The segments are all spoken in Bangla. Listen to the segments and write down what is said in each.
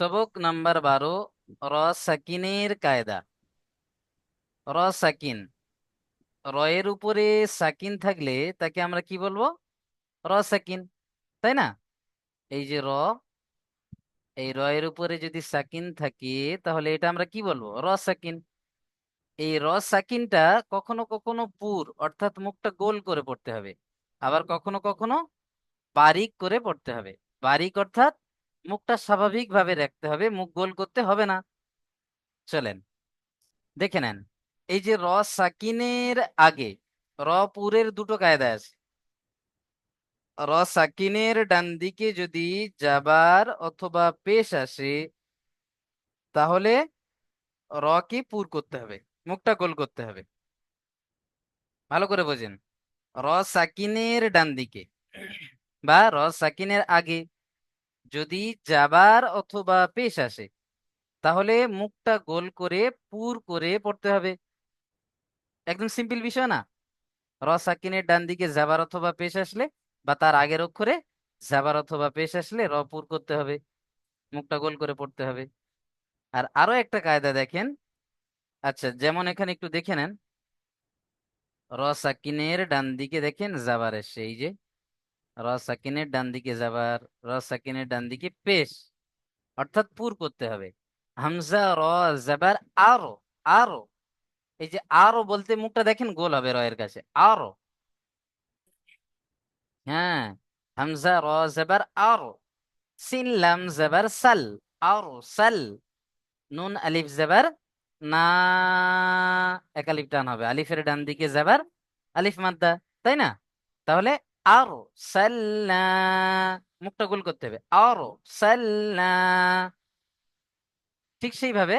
সবক নাম্বার বারো র সাকিনের কায়দা। র সাকিন রয়ের উপরে সাকিন থাকলে তাকে আমরা কি বলব? র সাকিন তাই না? এই যে র এই রয়ের উপরে যদি সাকিন থাকে, তাহলে এটা আমরা কি বলব? র সাকিন এই র সাকিনটা কখনো কখনো পুর, অর্থাৎ মুখটা গোল করে পড়তে হবে। আবার কখনো কখনো বারিক করে পড়তে হবে। বারিক অর্থাৎ মুখটা স্বাভাবিকভাবে রাখতে হবে, মুখ গোল করতে হবে না। চলেন, দেখে নেন। এই যে র সাকিনের আগে, র পুরের দুটো কায়দা আছে। র সাকিনের ডান দিকে যদি যাবার অথবা পেশ আসে, তাহলে র কে পুর করতে হবে, মুখটা গোল করতে হবে। ভালো করে বোঝেন। র সাকিনের ডান দিকে বা র সাকিনের আগে। যদি যাবার অথবা পেশ আসে, তাহলে মুখটা গোল করে পুর করে পড়তে হবে। একদম সিম্পল বিষয় না। র সাকিনের ডান দিকে যাবার অথবা পেশ আসলে বা তার আগের অক্ষরে যাবার অথবা পেশ আসলে র পুর করতে হবে, মুখটা গোল করে পড়তে হবে। আর আরও একটা কায়দা দেখেন। আচ্ছা যেমন এখানে একটু দেখে নেন। র সাকিনের ডান দিকে দেখেন যাবার এসে এই যে। র সাকিনের ডান দিকে যাবার, র সাকিনের ডান দিকে পেশ। অর্থাৎ পুর করতে হবে। হামজা, র, জাবার, আরও আরও। এই যে আরও বলতে মুখটা দেখেন, গোল হবে রয়ের কাছে। আরও। হ্যাঁ হামজা, র, জাবার, আরও। সিন, লাম সাল, আরও, সাল। নুন, আলিফ, জাবার, না, এক আলিফ টান হবে। আলিফের ডান দিকে যাবার আলিফ মাদ্দা, তাই না? তাহলে আরও সাল্লা মুখটা গোল করতে হবে। আরও সাল্লা ঠিক সেইভাবে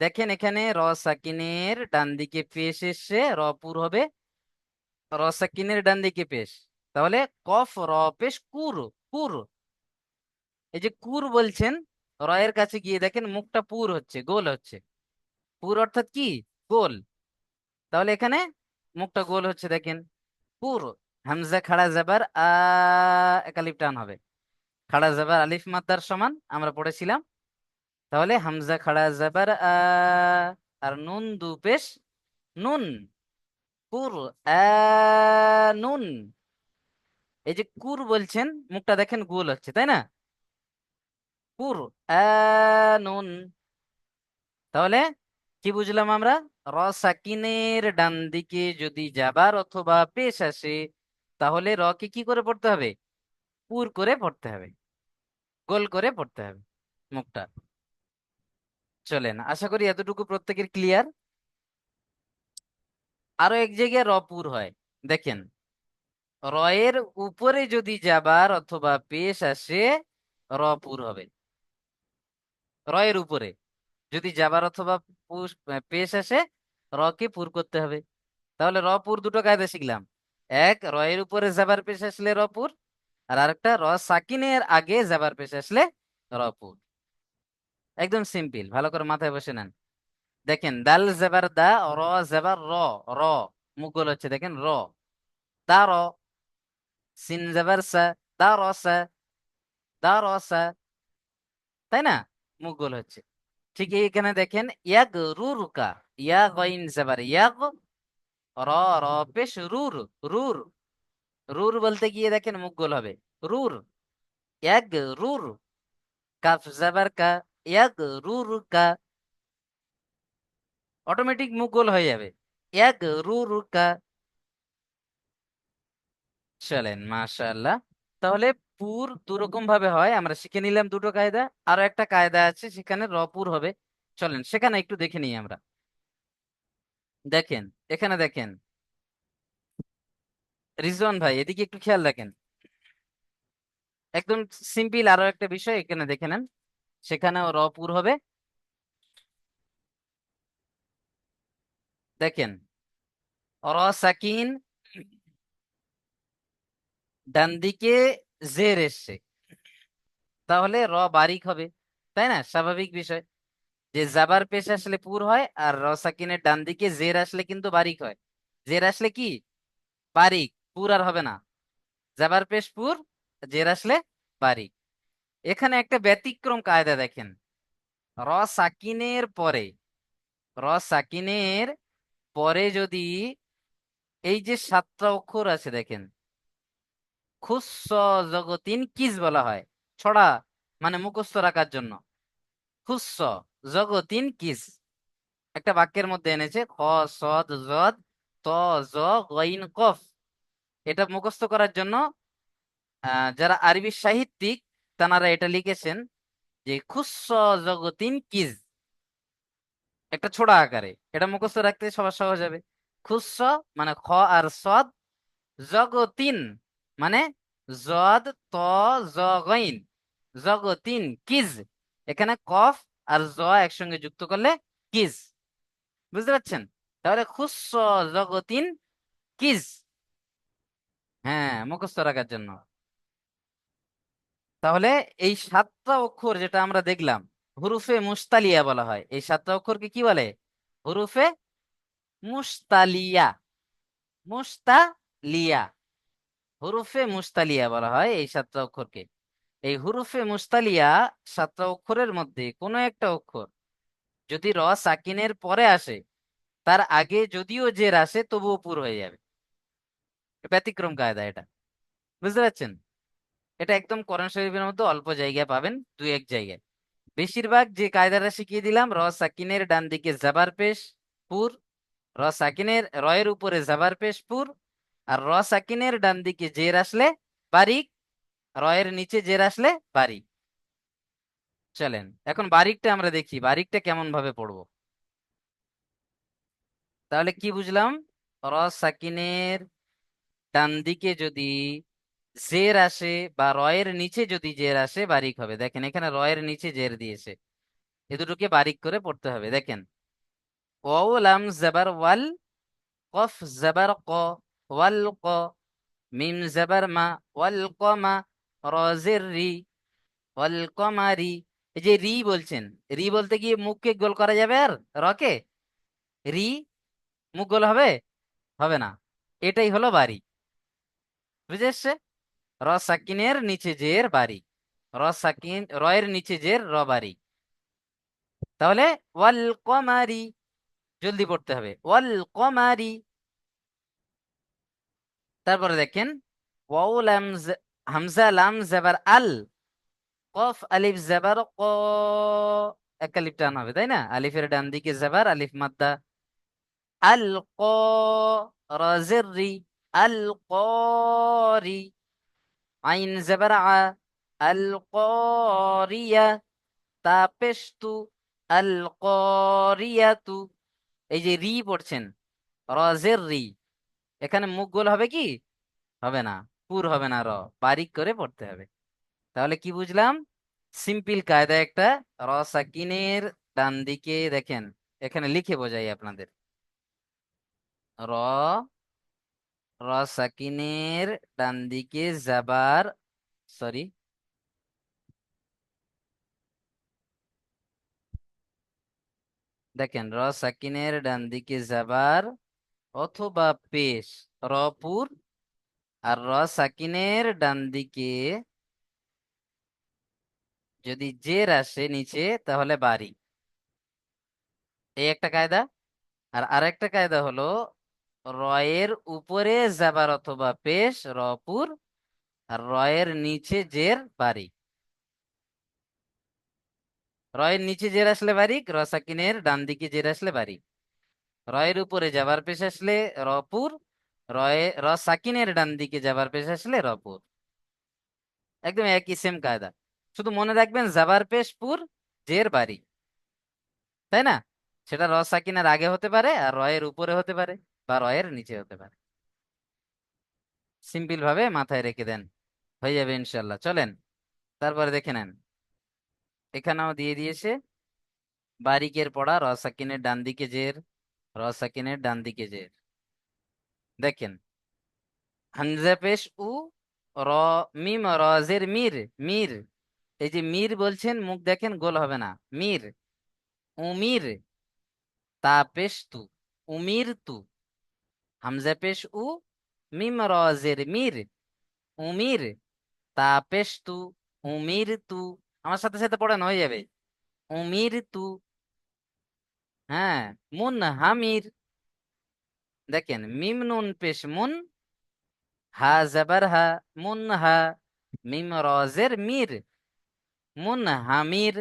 দেখেন এখানে র সাকিনের ডান দিকে পেশ এসে র পুর হবে। র সাকিনের ডান দিকে পেশ। তাহলে কফ, র পেশ, কুর কুর। এই যে কুর বলছেন, রয়ের কাছে গিয়ে দেখেন মুখটা পুর হচ্ছে, গোল হচ্ছে। পুর অর্থাৎ কি? গোল। তাহলে এখানে মুখটা গোল হচ্ছে দেখেন। পুর হামজা খাড়া জাবার আ একালিফ টান হবে। খাড়া জাবার আলিফ মাদ্দার সমান, আমরা পড়েছিলাম। তাহলে হামজা খাড়া জাবার আ আর নুন দু পেশ। নুন, কুর নুন। এই যে কুর বলছেন, মুখটা দেখেন গোল হচ্ছে, তাই না? কুর নুন। তাহলে কি বুঝলাম আমরা? র সাকিনের ডান দিকে যদি যাবার অথবা পেশ আসে তাহলে র কে কি করে পড়তে হবে? পুর করে পড়তে হবে। গোল করে পড়তে হবে মুখটা। চলেন, আশা করি এতটুকু প্রত্যেকের ক্লিয়ার আরও এক জায়গায় র পুর হয়। দেখেন, রয়ের উপরে যদি যাবার অথবা পেশ আসে, র পুর হবে। রয়ের উপরে যদি যাবার অথবা পেশ আসে র কে পুর করতে হবে। তাহলে র পুর দুটো কায়দা শিখলাম। এক, রয়ের উপরে যাবার পেশ আসলে রপুর, আর আরেকটা, র সাকিনের আগে যাবার পেশ আসলে রপুর। একদম সিম্পল, ভালো করে মাথায় বসে নেন। দেখেন, দাল জেবার দা, র জেবার র র মুগল হচ্ছে, দেখেন, র। দা, র, সিন জেবার সা, দা, র, সা, দা, র, সা, তাই না? মুগল হচ্ছে। ঠিক এখানে দেখেন, ইয়াগ রুরকা ইয়া গইন জেবার, ইয়াগ র র পেশ রুর রুর। রুর বলতে গিয়ে দেখেন মুখ গোল হবে। রুর রুর। কাফ জাবার কা এক রুর কা। অটোমেটিক মুখ গোল হয়ে যাবে। এক রুর কা। চলেন, মাশাআল্লাহ। তাহলে পুর দুরকম ভাবে হয়, আমরা শিখে নিলাম দুটো কায়দা। আরও একটা কায়দা আছে, সেখানে রপুর হবে। চলেন, সেখানে একটু দেখে নিই আমরা। দেখেন, এখানে দেখেন। রিজওয়ান ভাই, এদিকে একটু খেয়াল রাখেন। একদম সিম্পল আরও একটা বিষয় এখানে দেখে নেন। সেখানেও র পুর হবে। দেখেন, র সাকিন ডান দিকে জের এসছে। তাহলে র বারিক হবে, তাই না? স্বাভাবিক বিষয়। যে জাবার পেশ আসলে পুর হয় আর র সাকিনের ডান দিকে জের আসলে কিন্তু বারিক হয়। জের আসলে কি? বারিক, পুর আর হবে না। জাবার পেশ পুর, জের আসলে বারিক। এখানে একটা ব্যতিক্রম কায়দা দেখেন। র সাকিনের পরে র সাকিনের পরে যদি এই যে সাতটা অক্ষর আছে দেখেন খুস্স জগতিন কিস বলা হয়। ছড়া মানে মুখস্থ রাখার জন্য। খুস্স জগতিন কিস একটা বাক্যের মধ্যে এনেছে, খ সদ জদ ত, জ, গইন, কফ। এটা মুখস্থ করার জন্য যারা আরবি সাহিত্যিক তানারা এটা লিখেছেন যে খুস্স জগতিন কিজ। একটা ছোড়া আকারে। এটা মুখস্থ রাখতে সবার সহজ হবে। খুস মানে খ আর সদ। জগতিন মানে জদ, ত জগইন জগতিন কিজ। এখানে কফ আর জ একসঙ্গে যুক্ত করলে কিজ। বুঝতে পারছেন? তাহলে খুস্স জগতিন কিজ। হ্যাঁ মুখস্থ রাখার জন্য। তাহলে এই সাতটা অক্ষর যেটা আমরা দেখলাম, হুরুফে মুস্তালিয়া বলা হয়। এই সাতটা অক্ষরকে কি বলে? হুরুফে মুস্তালিয়া মুস্তালিয়া হুরুফে মুস্তালিয়া বলা হয় এই সাতটা অক্ষরকে। এই হুরুফে মুস্তালিয়া সাতটা অক্ষরের মধ্যে কোনো একটা অক্ষর যদি র সাকিনের পরে আসে, তার আগে যদিও জের আসে তবুও পুর হয়ে যাবে। ব্যতিক্রম কায়দা এটা। বুঝতে পারছেন? এটা একদম কোরআন শরীফের মধ্যে অল্প জায়গায় পাবেন, দুই এক জায়গায়। বেশিরভাগ যে কায়দাটা শিখিয়ে দিলাম, র সাকিনের ডান দিকে জাবার পেশ, পুর। র সাকিনের রয়ের উপরে জাবার পেশ, পুর। আর র সাকিনের ডান দিকে জের আসলে বারিক রয়ের নিচে জের আসলে বারিক চলেন, এখন বারিকটা আমরা দেখি, বারিকটা কেমন ভাবে পড়ব? তাহলে কি বুঝলাম? র সাকিনের ডান দিকে যদি জের আসে বা রয়ের নিচে যদি জের আসে, বারিক হবে। দেখেন, এখানে রয়ের নিচে জের দিয়েছে। এ দুটোকে বারিক করে পড়তে হবে। দেখেন, ওয়াও লাম জাবার ওয়াল, কফ জাবার ক, ওয়াল ক, মিম জাবার মা, ওয়াল কমা রজের রি, ওয়াল কমারি। এই যে রি বলছেন, রি বলতে গিয়ে মুখকে গোল করা যাবে আর রকে রি, মুখ গোল হবে? হবে না। এটাই হলো বাড়ি। বুঝে এসছে? র সাকিনের, নিচে জের বাড়ি। র সাকিন, রয়ের নিচে জের র বাড়ি। তাহলে ওয়াল কমারি জলদি পড়তে হবে। ওয়াল কমারি। তারপরে দেখেন ওয়াউ লাম জ- হামজা লাম জেবার আল কফ আলিফ জেবার ক এক আলিফ টান হবে, তাই না? আলিফের ডান দিকে জাবার আলিফ মাদ্দা আল ক রাজের রি আল করি আইন জাবার আ আল করিয়া তাপেস্তু আল করিয়াতু এই যে রি পড়ছেন রজের রি এখানে মুখ গোল হবে কি? হবে না। পুর হবে না র, বারিক করে পড়তে হবে। তাহলে কি বুঝলাম? সিম্পল কায়দা একটা র সাকিনের ডান দিকে দেখেন, এখানে লিখে বোঝাই আপনাদের। র র সাকিনের ডান দিকে যাবার, সরি। দেখেন, র সাকিনের ডান দিকে যাবার অথবা পেশ রপুর আর র সাকিনের ডান দিকে যদি জের আসে নিচে, তাহলে বাড়ি। এই একটা কায়দা। আর আরেকটা কায়দা হলো, রয়ের উপরে যাবার অথবা পেশ রপুর আর রয়ের নিচে জের, বাড়ি। রয়ের নিচে জের আসলে বারিক র সাকিনের ডান দিকে জের আসলে বাড়ি। রয়ের উপরে যাবার পেশ আসলে রপুর রয়ে সাকিনের ডান দিকে যাবার পেশ আসলে রপুর একদম একই সেম কায়দা। শুধু মনে রাখবেন জাবার পেশ পুর, জের বাড়ি। তাই না? সেটা র সাকিনের আগে হতে পারে আর রয়ের উপরে হতে পারে বা রয়ের নিচে হতে পারে। সিম্পল ভাবে মাথায় রেখে দেন। হয়ে যাবে ইনশাল্লাহ চলেন, তারপরে দেখে নেন। এখানেও দিয়ে দিয়েছে, বারিকের পড়া র সাকিনের ডান দিকে জের, র সাকিনের ডান দিকে জের। দেখেন। হামজা পেশ উ, র, মিম, রজের, মির মির। এই যে মির বলছেন, মুখ দেখেন, গোল হবে না। মির, উমির, তা পেশ তু, উমির তু। হামজা পেশ উ, মিম, রজের, মির, উমির, তা পেশ তু, উমির তু। আমার সাথে সাথে পড়ানো, হয়ে যাবে। উমির তু। হ্যাঁ মুন হামির দেখেন, মিম নুন পেশ মুন, হা জবর হা, মুন হা, মিম রজের মির, মুন হামির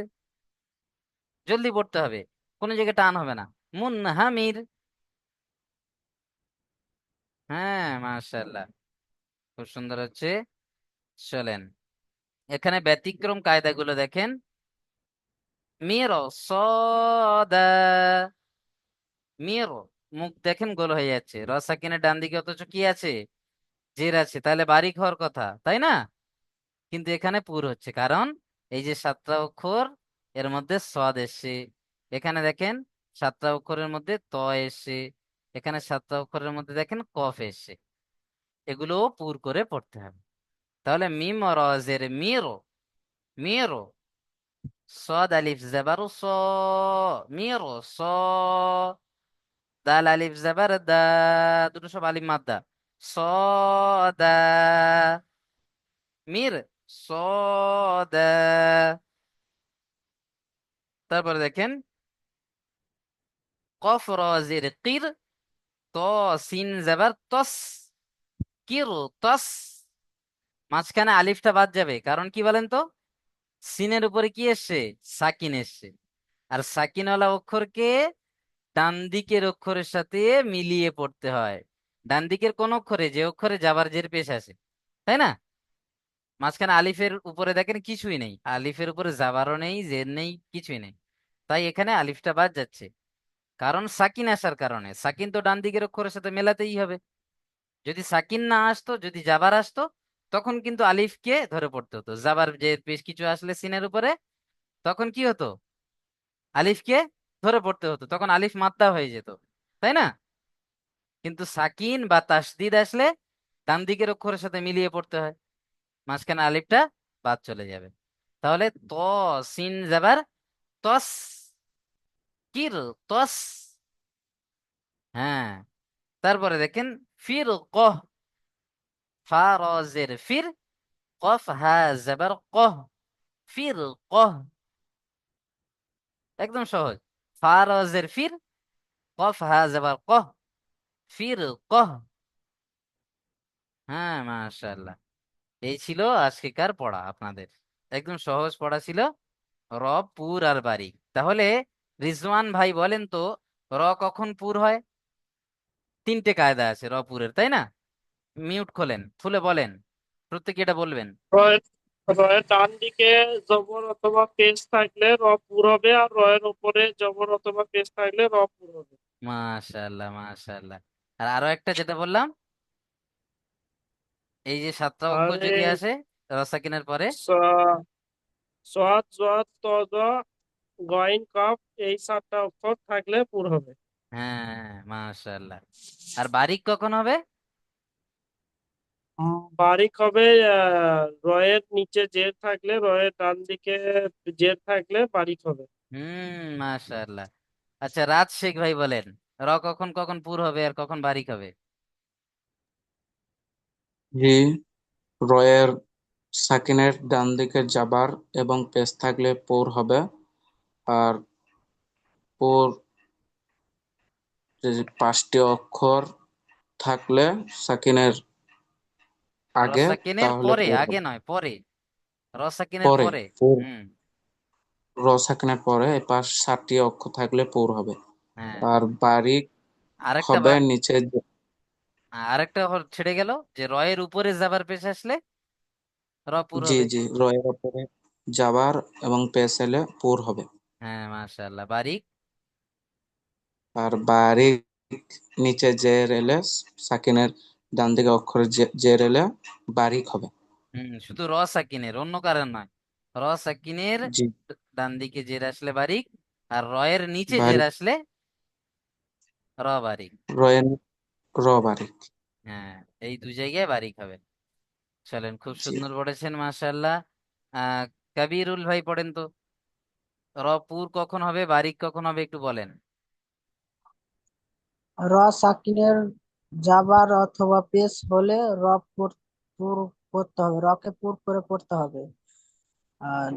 জলদি পড়তে হবে, কোনো জায়গায় টান হবে না। মুন হামির হ্যাঁ মাশাআল্লাহ। খুব সুন্দর হচ্ছে। চলেন, এখানে ব্যতিক্রম কায়দাগুলো দেখেন। মির সদা মির মুখ দেখেন, গোল হয়ে যাচ্ছে। রসা কিনে ডান দিকে অথচ কি আছে? জের আছে। তাহলে বাড়ি হওয়ার কথা, তাই না? কিন্তু এখানে পুর হচ্ছে। কারণ এই যে সাতটা অক্ষর, এর মধ্যে সদ এসছে। এখানে দেখেন, সাতটা অক্ষরের মধ্যে ত এসছে। এখানে সাতটা অক্ষরের মধ্যে দেখেন, কফ এসছে। এগুলোও পুর করে পড়তে হবে। তাহলে মিম রজের মিরো মিরো, সদ, আলিফ, জেবারু, স, মিরো, স দাল আলিফ জবর দা দুটো সব আলিফ মাদ্দা স দা মির স দা তারপরে দেখেন কফ রজের কির ত সিন জবর তস কির তস মাঝখানে আলিফটা বাদ যাবে কারণ কি বলেন তো সিনের উপরে কি এসছে সাকিন এসছে আর সাকিনওয়ালা অক্ষরকে ডান দিকের অক্ষরের সাথে মিলিয়ে পড়তে হয়। ডান দিকের কোন অক্ষরে, যে অক্ষরে যাবার জের পেশ আছে তাই না? মাঝখানে আলিফের উপরে দেখেন কিছুই নেই। আলিফের উপরে যাবারও নেই, জের নেই, কিছুই নেই। তাই এখানে আলিফটা বাদ যাচ্ছে। কারণ সাকিন আসার কারণে। সাকিন তো ডান দিকের অক্ষরের সাথে মেলাতেই হবে। যদি সাকিন না আসতো, যদি জাবার আসতো, তখন কিন্তু আলিফকে ধরে পড়তে হতো। জাবার যে বেশ কিছু আসলে সিনের উপরে, তখন কি হতো? আলিফকে ধরে পড়তে হতো, তখন আলিফ মাত্রা হয়ে যেত, তাই না? কিন্তু সাকিন বা তাসদিদ আসলে ডান দিকের অক্ষরের সাথে মিলিয়ে পড়তে হয়, মাঝখানে আলিফটা বাদ চলে যাবে। তাহলে ত, সিন যাবার, তস কির তস। হ্যাঁ তারপরে দেখেন, ফির কহ ফা ফির, কফ, হা জবর কহ ফির কহ একদম সহজ। ফা রজের ফির কফ হা জবর কহ ফির কহ হ্যাঁ মাশাআল্লাহ এই ছিল আজকেকার পড়া আপনাদের। একদম সহজ পড়া ছিল। র পুর আর বারিক তাহলে রিজওয়ান ভাই বলেন তো, র কখন পুর হয়? তিনটে কায়দা আছে, র পুরের, তাই না? মিউট খোলেন, খুলে বলেন। প্রত্যেকে এটা বলবেন। রয়ের ডান দিকে জবর অথবা পেশ থাকলে র পুর হবে আর রয়ের উপরে জবর অথবা পেশ থাকলে র পুর হবে। মাশাআল্লাহ মাশাআল্লাহ। আর আরও একটা যেটা বললাম এই যে সাতটা অক্ষর তাহলে যদি আসে রসাকিনের পরে? স- সাদ জাদ ত জ গইন কাফ এই সাতটা অক্ষর থাকলে পুর হবে। হ্যাঁ মাশাআল্লাহ। আর বারিক কখন হবে? বারিক হবে আহ, রয়ের নিচে জের থাকলে রয়ের ডান দিকে জের থাকলে বারিক হবে হুম মাশাআল্লাহ। আচ্ছা রাজ শেখ ভাই বলেন র কখন কখন পুর হবে আর কখন বারিক হবে জি রয়ের সাকিনের ডান দিকে জাবার এবং পেশ থাকলে পোর হবে। আর পোর যে পাঁচটি অক্ষর থাকলে সাকিনের আগে রসাকিনের তাহলে পরে আগে নয় পরে। রসাকিনের পরে পরে। পোর। হুম। র সাকিনের পরে এই সাতটি অক্ষর থাকলে পোর হবে। হ্যাঁ। আর বারিক আরেকটা হবে বা- নিচে যে- আরেকটা হল- ছেড়ে গেল যে রয়ের উপরে যাবার পেশ আসলে র পুর জি হবে। জি রয়ের উপরে যাবার এবং পেশ এলে পোর হবে। হ্যাঁ মাশাআল্লাহ। বারিক আর বারিক নিচে জের এলে সাকিনের ডান দিকে অক্ষরে জে- জের এলে বারিক হবে। হুম শুধু র সাকিনের অন্য কারণ নয়। র সাকিনের জি। ডান দিকে জের আসলে বারিক আর রয়ের নিচে জের আসলে র বারিক। রয়ের র বারিক। হ্যাঁ এই দুই জায়গায় বারিক হবে। চলেন খুব জি। সুন্দর পড়েছেন মাশাআল্লাহ। আহ কবিরুল ভাই পড়েন তো? র পুর কখন হবে বারিক কখন হবে একটু বলেন। র সাকিনের জাবার অথবা পেশ হলে র পুর পুর করতে হবে। রকে পুর করে পড়তে হবে। আর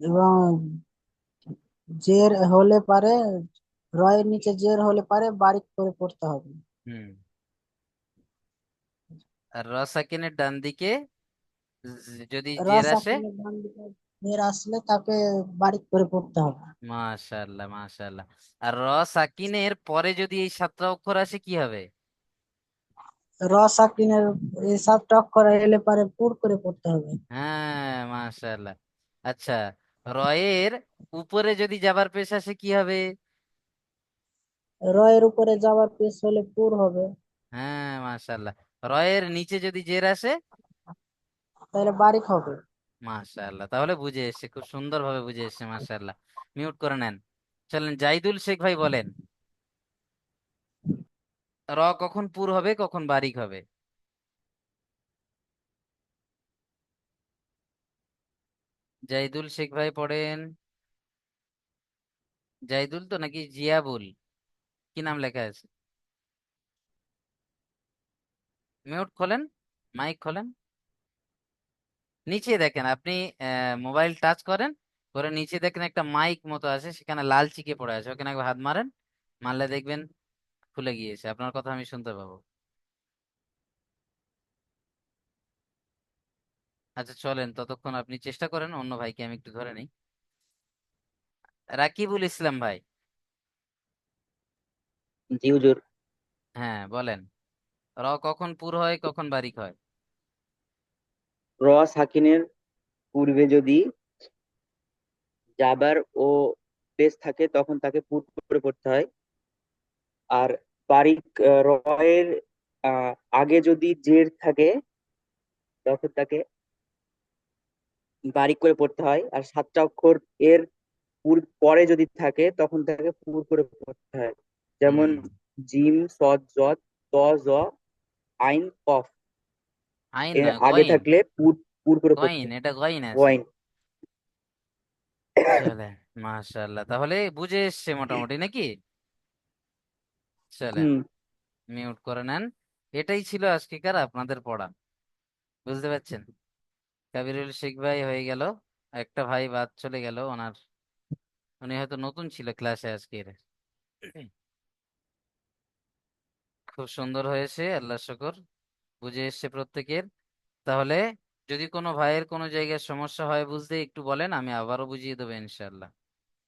এবং জের হলে পারে রয়ের নিচে জের হলে পারে বারিক করে পড়তে হবে। হুম। আর র সাকিনের ডান দিকে যদি র জের আসে? সাকিনের ডান দিকে জের আসলে তাকে বারিক করে পড়তে হবে। মাশাআল্লাহ মাশাআল্লাহ আর র সাকিনের পরে যদি এই সাতটা অক্ষর আসে কি হবে? র সাকিনের এই সাতটা অক্ষর এলে পারে পুর করে পড়তে হবে। হ্যাঁ মাশাআল্লাহ। আচ্ছা রয়ের উপরে যদি যাবার পেশ আসে কি হবে? রয়ের উপরে যাওয়ার পেশ হলে পুর হবে। হ্যাঁ মাশাআল্লাহ। রয়ের নিচে যদি জের আসে? তাহলে বারিক হবে। মাশাআল্লাহ তাহলে বুঝে এসছে খুব সুন্দর ভাবে বুঝে এসছে মাশাআল্লাহ। মিউট করে নেন। চলেন জাইদুল শেখ ভাই বলেন। র কখন পুর হবে, কখন বারিক হবে? জাইদুল শেখ ভাই পড়েন। জাইদুল তো নাকি জিয়াবুল? কি নাম লেখা আছে? মিউট খোলেন? মাইক খোলেন? নিচে দেখেন, আপনি মোবাইল টাচ করেন, করে নিচে দেখেন একটা মাইক মতো আছে, সেখানে লাল চিকে পড়ে আছে, ওখানে হাত মারেন, মারলে দেখবেন খুলে গিয়েছে। আপনার কথা আমি শুনতে পাবো। আচ্ছা চলেন ততক্ষণ আপনি চেষ্টা করেন অন্য ভাইকে আমি একটু ধরে নিই। রাকিবুল ইসলাম ভাই। জি হুজুর। হ্যাঁ বলেন। র কখন পুর হয় কখন বারিক হয়? র সাকিনের পূর্বে যদি জাবার ও পেশ থাকে তখন তাকে পুট করে পড়তে হয়। আর বারিক রয়ের আগে যদি জের থাকে তখন তাকে বারিক করে পড়তে হয়। আর সাতটা অক্ষর এর পুর পরে যদি থাকে তখন তাকে পুর করে পড়তে হয়। যেমন জিম সদ জদ ত জ আইন কফ। আইন এর আগে থাকলে পুর পুর করে হয়। এটা ওয়াইন চলেন মাশাআল্লাহ। তাহলে বুঝে এসছে মোটামুটি নাকি? চলেন মিউট করে নেন। এটাই ছিল আজকেকার আপনাদের পড়া। বুঝতে পারছেন? কাবিরুল শেখ ভাই হয়ে গেল। একটা ভাই বাদ চলে গেল। ওনার উনি হয়তো নতুন ছিল ক্লাসে আজকের। খুব সুন্দর হয়েছে আল্লাহ শুকর। বুঝে এসছে প্রত্যেকের। তাহলে যদি কোনো ভাইয়ের কোনো জায়গায় সমস্যা হয় বুঝতে একটু বলেন আমি আবারও বুঝিয়ে দেবো ইনশাল্লাহ